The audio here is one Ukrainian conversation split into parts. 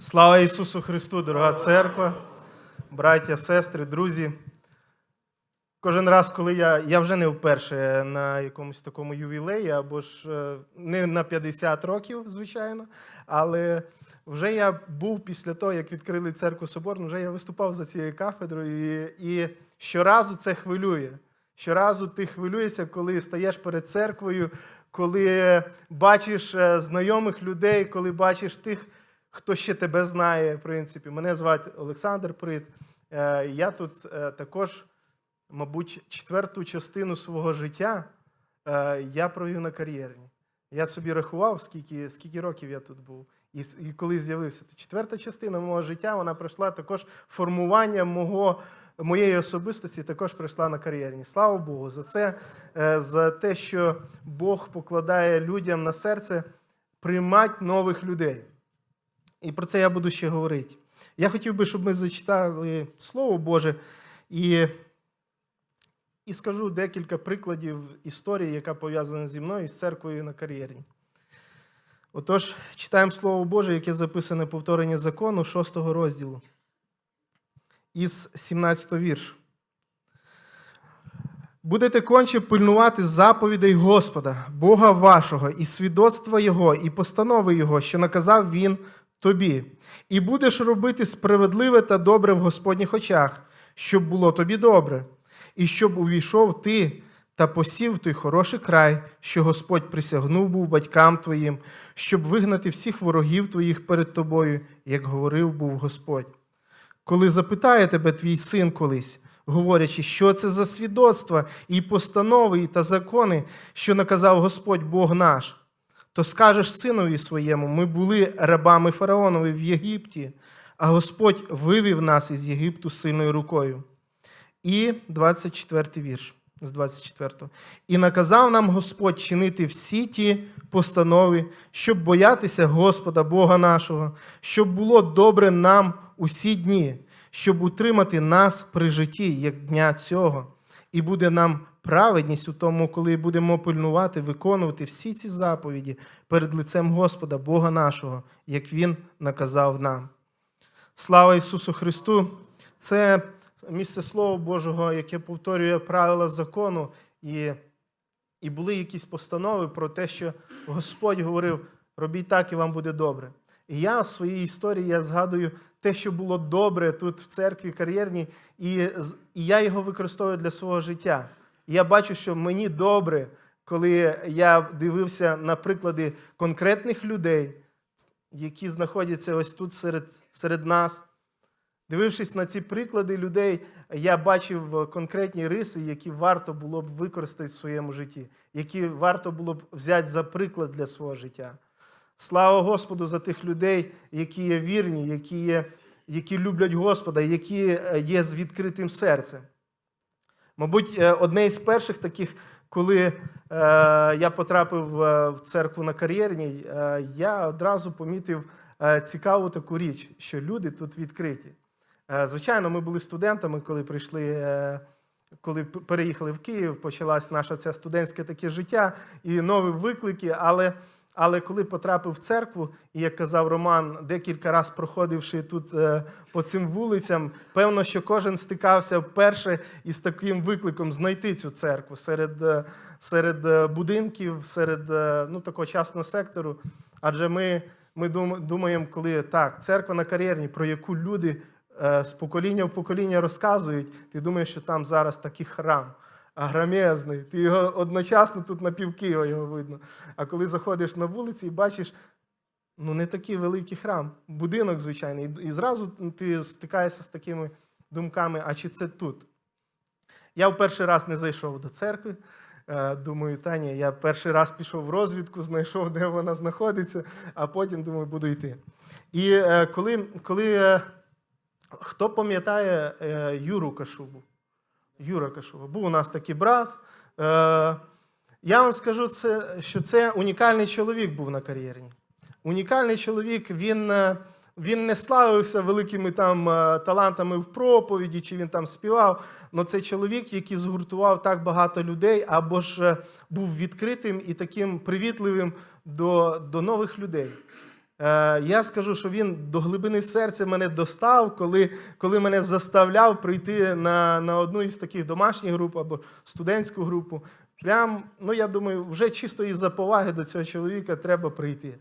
Слава Ісусу Христу, дорога церква, браття, сестри, друзі. Кожен раз, коли я, я вже не вперше на якомусь такому ювілеї, або ж е, не на 50 років, звичайно, але вже я був після того, як відкрили церкву Соборну, вже я виступав за цією кафедрою, і, і щоразу це хвилює. Щоразу ти хвилюєшся, коли стаєш перед церквою, коли бачиш е, знайомих людей, коли бачиш тих, хто ще тебе знає. В принципі, мене звати Олександр Прит. Е, Я тут е, також, мабуть, четверту частину свого життя е, я провів на кар'єрні. Я собі рахував, скільки, скільки років я тут був. І, і коли з'явився, то четверта частина мого життя вона пройшла також формування мого, моєї особистості, також пройшла на кар'єрні. Слава Богу, за це, за те, що Бог покладає людям на серце приймати нових людей. І про це я буду ще говорити. Я хотів би, щоб ми зачитали Слово Боже і, і скажу декілька прикладів історії, яка пов'язана зі мною з церквою на кар'єрі. Отож, читаємо Слово Боже, яке записане повторення закону 6 розділу із 17 віршу. Будете конче пильнувати заповідей Господа, Бога вашого, і свідоцтва Його, і постанови Його, що наказав Він тобі, і будеш робити справедливе та добре в Господніх очах, щоб було тобі добре, і щоб увійшов ти та посів той хороший край, що Господь присягнув був батькам твоїм, щоб вигнати всіх ворогів твоїх перед тобою, як говорив був Господь. Коли запитає тебе твій син колись, говорячи, що це за свідоцтва і постанови та закони, що наказав Господь Бог наш, то скажеш синові своєму: ми були рабами фараонові в Єгипті, а Господь вивів нас із Єгипту сильною рукою. І 24 вірш з 24. І наказав нам Господь чинити всі ті постанови, щоб боятися Господа Бога нашого, щоб було добре нам усі дні, щоб утримати нас при житті, як дня цього, і буде нам праведність у тому, коли будемо пильнувати, виконувати всі ці заповіді перед лицем Господа, Бога нашого, як Він наказав нам. Слава Ісусу Христу! Це місце Слова Божого, яке повторює правила закону, і, і були якісь постанови про те, що Господь говорив: робіть так, і вам буде добре. І я в своїй історії я згадую те, що було добре тут в церкві кар'єрній, і, і я його використовую для свого життя. Я бачу, що мені добре, коли я дивився на приклади конкретних людей, які знаходяться ось тут серед, серед нас. Дивившись на ці приклади людей, я бачив конкретні риси, які варто було б використати в своєму житті, які варто було б взяти за приклад для свого життя. Слава Господу за тих людей, які є вірні, які, є, які люблять Господа, які е, є з відкритим серцем. Мабуть, е, одне із перших таких, коли е, я потрапив е, в церкву на кар'єрній, я одразу помітив цікаву таку річ, що люди тут відкриті. Звичайно, ми були студентами, коли прийшли, коли переїхали в Київ, почалась наша ця студентське таке життя і нові виклики. Але, але коли потрапив в церкву, і як казав Роман, декілька разів проходивши тут е, по цим вулицям, певно, що кожен стикався вперше із таким викликом знайти цю церкву серед, е, серед е, будинків, серед ну, такого частного сектору. Адже ми, ми думаємо, коли так, церква на кар'єрні, про яку люди з покоління в покоління розказують, ти думаєш, що там зараз такий храм. Агромезний, ти його одночасно тут на пів його видно. А коли заходиш на вулиці і бачиш, ну не такий великий храм, будинок звичайний, і, зразу ти стикаєшся з такими думками, а чи це тут? Я в перший раз не зайшов до церкви. Е, Думаю, та ні, я перший раз пішов в розвідку, знайшов, де вона знаходиться, а потім думаю, буду йти. І е, коли, коли е, хто пам'ятає Юру Кашубу? Юра Кашуба. Був у нас такий брат. Е, я вам скажу, це, що це унікальний чоловік був на кар'єрні. Унікальний чоловік, він, е, він не славився великими там е, талантами в проповіді, чи він там співав. але це чоловік, який згуртував так багато людей, або ж був відкритим і таким привітливим до, до нових людей. Е, Я скажу, що він до глибини серця мене достав, коли, коли мене заставляв прийти на, на одну із таких домашніх груп або студентську групу. Прям, ну я думаю, вже чисто із-за поваги до цього чоловіка треба прийти.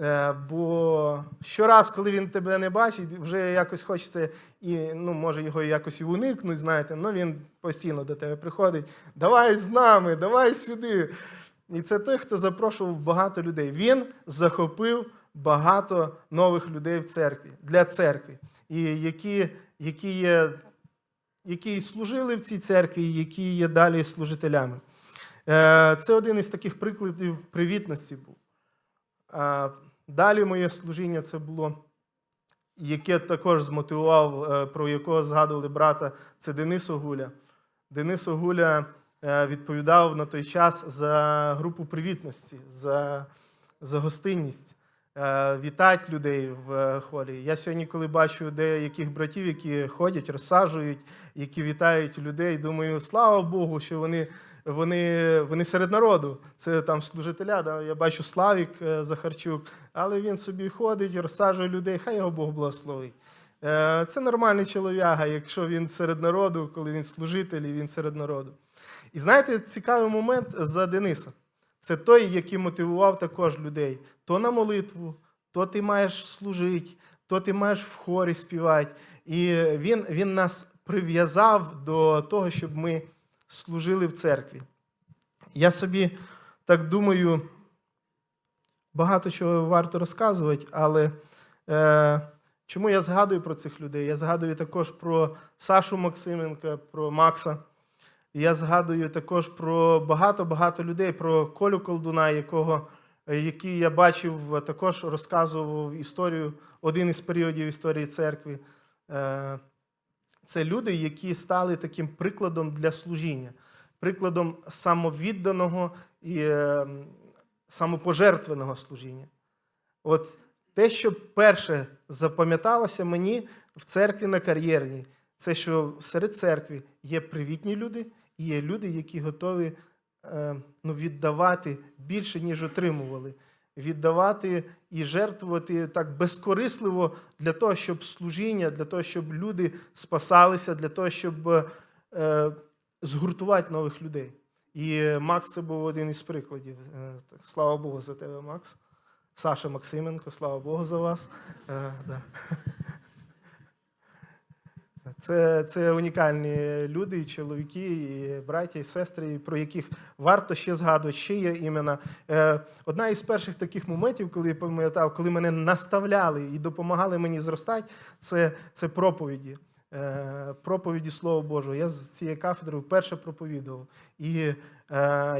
Е, Бо щораз, коли він тебе не бачить, вже якось хочеться і ну, може його якось і уникнути, знаєте, ну він постійно до тебе приходить. Давай з нами, давай сюди. І це той, хто запрошував багато людей. Він захопив багато нових людей в церкві для церкви, і які, які, є, які служили в цій церкві, які є далі служителями. Е, Це один із таких прикладів привітності був. Далі моє служіння це було, яке також змотивував, е, про якого згадували брата, це Денис Огуля. Денис Огуля е, відповідав на той час за групу привітності, за, за гостинність, вітати людей в е, хорі. Я сьогодні, коли бачу деяких братів, які ходять, розсаджують, які вітають людей, думаю, слава Богу, що вони вони, вони серед народу. Це там служителя. Да? Я бачу Славік е, Захарчук, але він собі ходить, розсаджує людей, хай його Бог благословить. Е, Це нормальний чолов'яга, якщо він серед народу, коли він служитель і він серед народу. І знаєте, цікавий момент за Дениса. Це той, який мотивував також людей. То на молитву, то ти маєш служити, то ти маєш в хорі співати. І він, він нас прив'язав до того, щоб ми служили в церкві. Я собі так думаю, багато чого варто розказувати, але е, чому я згадую про цих людей? Я згадую також про Сашу Максименка, про Макса. Я згадую також про багато-багато людей, про Колю Колдуна, якого, е, який я бачив, також розказував історію, один із періодів історії церкви. Е, Це люди, які стали таким прикладом для служіння, прикладом самовідданого і е, самопожертвеного служіння. От те, що перше запам'яталося мені в церкві на кар'єрній, це що серед церкви є привітні люди, є люди, які готові е, ну, віддавати більше, ніж отримували. Віддавати і жертвувати так безкорисливо для того, щоб служіння, для того, щоб люди спасалися, для того, щоб е, згуртувати нових людей. І Макс це був один із прикладів. Е, Слава Богу за тебе, Макс. Саша Максименко, слава Богу за вас. Да. Це, це унікальні люди, чоловіки, і браття, і сестри, про яких варто ще згадувати, ще є імена. Е, Одна із перших таких моментів, коли я пам'ятав, коли мене наставляли і допомагали мені зростати, це, це проповіді. Е, Проповіді Слова Божого. Я з цієї кафедри вперше проповідував. І е,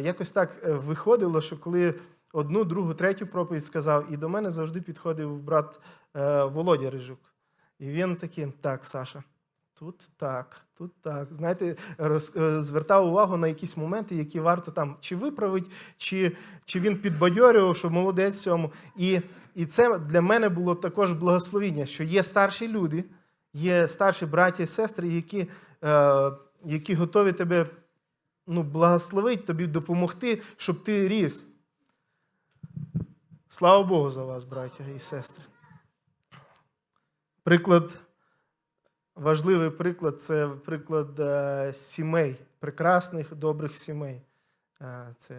якось так е, виходило, що коли одну, другу, третю проповідь сказав, і до мене завжди підходив брат е, Володя Рижук. І він такий, так, Саша. Тут так, тут так. Знаєте, роз, е, звертав увагу на якісь моменти, які варто там чи виправити, чи, чи він підбадьорював, що молодець цьому. І, і це для мене було також благословіння, що є старші люди, є старші браті і сестри, які, е, які готові тебе ну, благословити, тобі допомогти, щоб ти ріс. Слава Богу за вас, браття і сестри. Приклад. Важливий приклад це приклад е, сімей, прекрасних, добрих сімей. Е, Це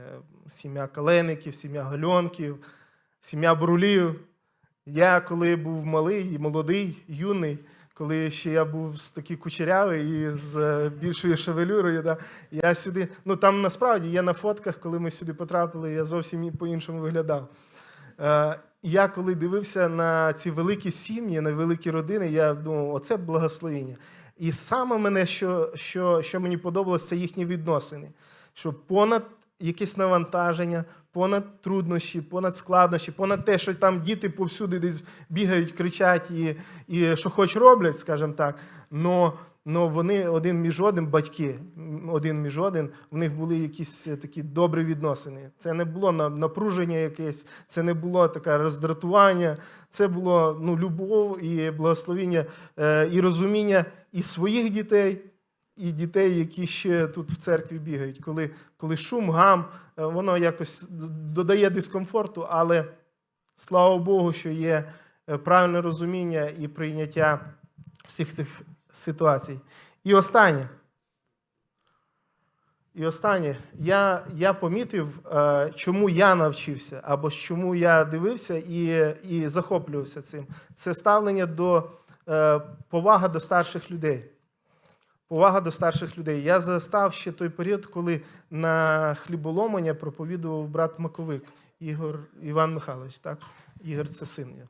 сім'я Калеників, сім'я Гальонків, сім'я Брулів. Я, коли був малий, і молодий, юний, коли ще я був такий кучерявий і з е, більшою шевелюрою, да, я сюди. Ну там насправді я на фотках, коли ми сюди потрапили, я зовсім по-іншому виглядав. Е, я коли дивився на ці великі сім'ї, на великі родини, я думав, оце благословення. І саме мене, що, що, що мені подобалося, це їхні відносини. Що понад якесь навантаження, понад труднощі, понад складнощі, понад те, що там діти повсюди десь бігають, кричать і, і що хоч роблять, скажімо так. но Но вони один між одним, батьки, один між один, в них були якісь е, такі добрі відносини. Це не було напруження якесь, це не було таке роздратування, це було ну, любов і благословіння, е, і розуміння і своїх дітей, і дітей, які ще тут в церкві бігають. Коли, коли шум, гам, е, воно якось додає дискомфорту, але Слава Богу, що є правильне розуміння і прийняття всіх цих ситуацій. І останнє. І останнє, я, я помітив, е, чому я навчився, або чому я дивився і, і захоплювався цим. Це ставлення до е, повага до старших людей. Повага до старших людей. Я застав ще той період, коли на хліболомання проповідував брат Маковик Ігор Іван Михайлович. Так? Ігор це син. я.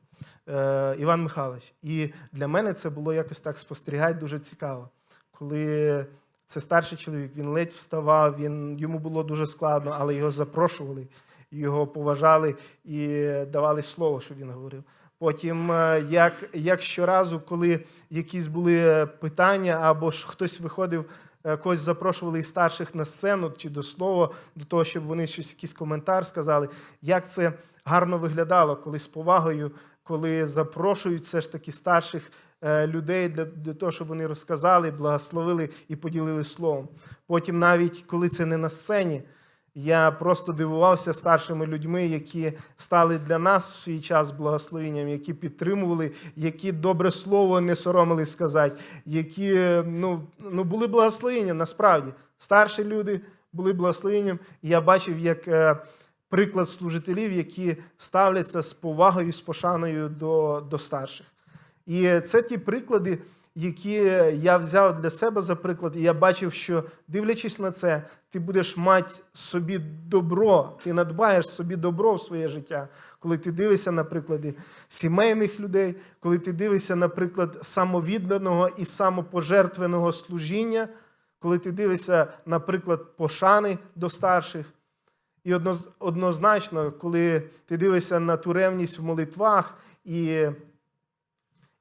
Е, Іван Михайлович. І для мене це було якось так спостерігати дуже цікаво. Коли це старший чоловік, він ледь вставав, він, йому було дуже складно, але його запрошували, його поважали і давали слово, що він говорив. Потім, е, як, як щоразу, коли якісь були питання, або ж хтось виходив, е, когось запрошували із старших на сцену чи до слова, до того, щоб вони щось, якийсь коментар сказали, як це гарно виглядало, коли з повагою, коли запрошують все ж таки старших е, людей для, для того, щоб вони розказали, благословили і поділили словом. Потім, навіть коли це не на сцені, я просто дивувався старшими людьми, які стали для нас в свій час благословенням, які підтримували, які добре слово не соромили сказати, які ну, ну, були благословенням насправді. Старші люди були благословенням. І я бачив, як е, приклад служителів, які ставляться з повагою, з пошаною до, до старших. І це ті приклади, які я взяв для себе за приклад, і я бачив, що дивлячись на це, ти будеш мати собі добро, ти надбаєш собі добро в своє життя, коли ти дивишся на приклади сімейних людей, коли ти дивишся, наприклад, самовідданого і самопожертвеного служіння, коли ти дивишся, наприклад, пошани до старших. І однозначно, коли ти дивишся на ту ревність в молитвах і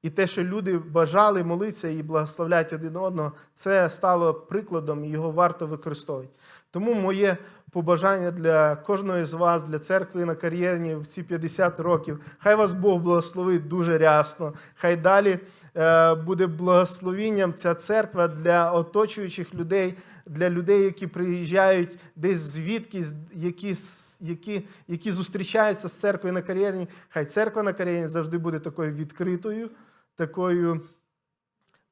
і те, що люди бажали молитися і благословляти один одного, це стало прикладом, і його варто використовувати. Тому моє побажання для кожного з вас, для церкви на кар'єрні в ці 50 років. Хай вас Бог благословить дуже рясно. Хай далі е, буде благословінням ця церква для оточуючих людей, для людей, які приїжджають десь звідки, які, які, які зустрічаються з церквою на кар'єрні. Хай церква на кар'єрні завжди буде такою відкритою, такою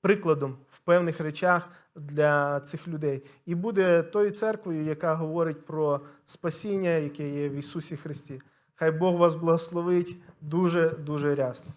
прикладом в певних речах для цих людей. І буде тою церквою, яка говорить про спасіння, яке є в Ісусі Христі. Хай Бог вас благословить дуже, дуже рясно.